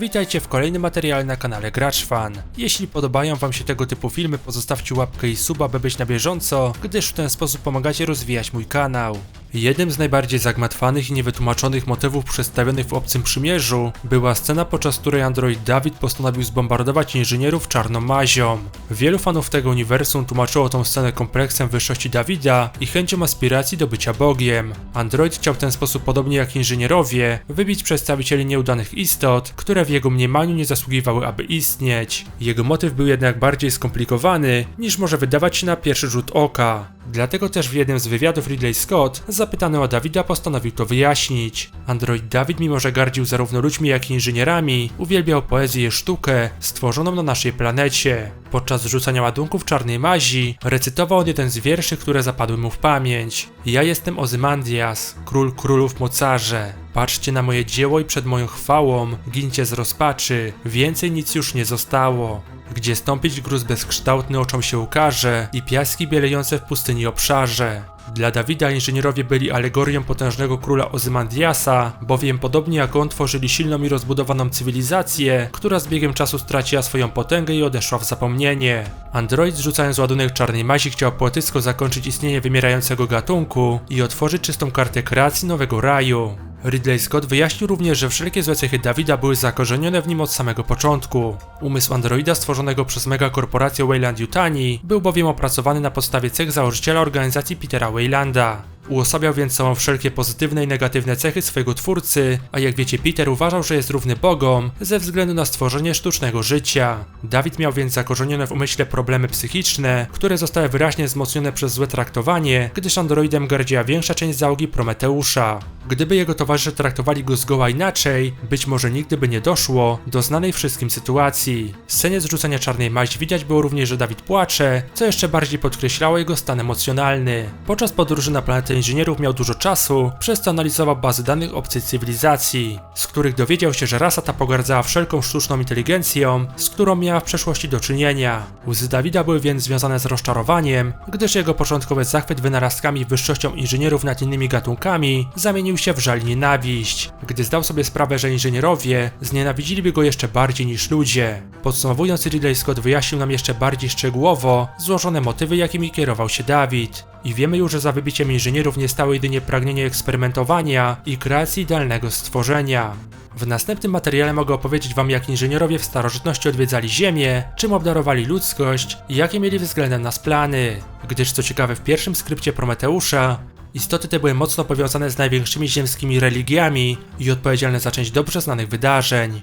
Witajcie w kolejnym materiale na kanale Gracz Fan. Jeśli podobają wam się tego typu filmy, pozostawcie łapkę i suba, by być na bieżąco, gdyż w ten sposób pomagacie rozwijać mój kanał. Jednym z najbardziej zagmatwanych i niewytłumaczonych motywów przedstawionych w Obcym Przymierzu była scena, podczas której android Dawid postanowił zbombardować inżynierów czarną mazią. Wielu fanów tego uniwersum tłumaczyło tą scenę kompleksem wyższości Dawida i chęcią aspiracji do bycia Bogiem. Android chciał w ten sposób, podobnie jak inżynierowie, wybić przedstawicieli nieudanych istot, które w jego mniemaniu nie zasługiwały, aby istnieć. Jego motyw był jednak bardziej skomplikowany, niż może wydawać się na pierwszy rzut oka. Dlatego też w jednym z wywiadów Ridley Scott, zapytany o Dawida, postanowił to wyjaśnić. Android Dawid, mimo że gardził zarówno ludźmi, jak i inżynierami, uwielbiał poezję i sztukę stworzoną na naszej planecie. Podczas rzucania ładunków czarnej mazi, recytował on jeden z wierszy, które zapadły mu w pamięć. Ja jestem Ozymandias, król królów mocarze. Patrzcie na moje dzieło i przed moją chwałą gincie z rozpaczy, więcej nic już nie zostało. Gdzie stąpić gruz bezkształtny oczom się ukaże i piaski bielejące w pustyni obszarze. Dla Dawida inżynierowie byli alegorią potężnego króla Ozymandiasa, bowiem podobnie jak on tworzyli silną i rozbudowaną cywilizację, która z biegiem czasu straciła swoją potęgę i odeszła w zapomnienie. Android zrzucając ładunek czarnej mazi chciał poetycko zakończyć istnienie wymierającego gatunku i otworzyć czystą kartę kreacji nowego raju. Ridley Scott wyjaśnił również, że wszelkie złe cechy Dawida były zakorzenione w nim od samego początku. Umysł androida stworzonego przez megakorporację Wayland Yutani był bowiem opracowany na podstawie cech założyciela organizacji Petera Waylanda. Uosabiał więc sobą wszelkie pozytywne i negatywne cechy swojego twórcy, a jak wiecie Peter uważał, że jest równy bogom ze względu na stworzenie sztucznego życia. Dawid miał więc zakorzenione w umyśle problemy psychiczne, które zostały wyraźnie wzmocnione przez złe traktowanie, gdyż androidem gardziła większa część załogi Prometeusza. Gdyby jego towarzysze traktowali go zgoła inaczej, być może nigdy by nie doszło do znanej wszystkim sytuacji. W scenie zrzucania czarnej maź widać było również, że Dawid płacze, co jeszcze bardziej podkreślało jego stan emocjonalny. Podczas podróży na planetę inżynierów miał dużo czasu, przez co analizował bazy danych obcej cywilizacji, z których dowiedział się, że rasa ta pogardzała wszelką sztuczną inteligencją, z którą miała w przeszłości do czynienia. Łzy Dawida były więc związane z rozczarowaniem, gdyż jego początkowy zachwyt wynalazkami i wyższością inżynierów nad innymi gatunkami zamienił się w żal nienawiść, gdy zdał sobie sprawę, że inżynierowie znienawidziliby go jeszcze bardziej niż ludzie. Podsumowując, Ridley Scott wyjaśnił nam jeszcze bardziej szczegółowo złożone motywy, jakimi kierował się Dawid. I wiemy już, że za wybiciem inżynierów nie stało jedynie pragnienie eksperymentowania i kreacji idealnego stworzenia. W następnym materiale mogę opowiedzieć wam jak inżynierowie w starożytności odwiedzali Ziemię, czym obdarowali ludzkość i jakie mieli względem nas plany. Gdyż co ciekawe w pierwszym skrypcie Prometeusza Istoty te były mocno powiązane z największymi ziemskimi religiami i odpowiedzialne za część dobrze znanych wydarzeń.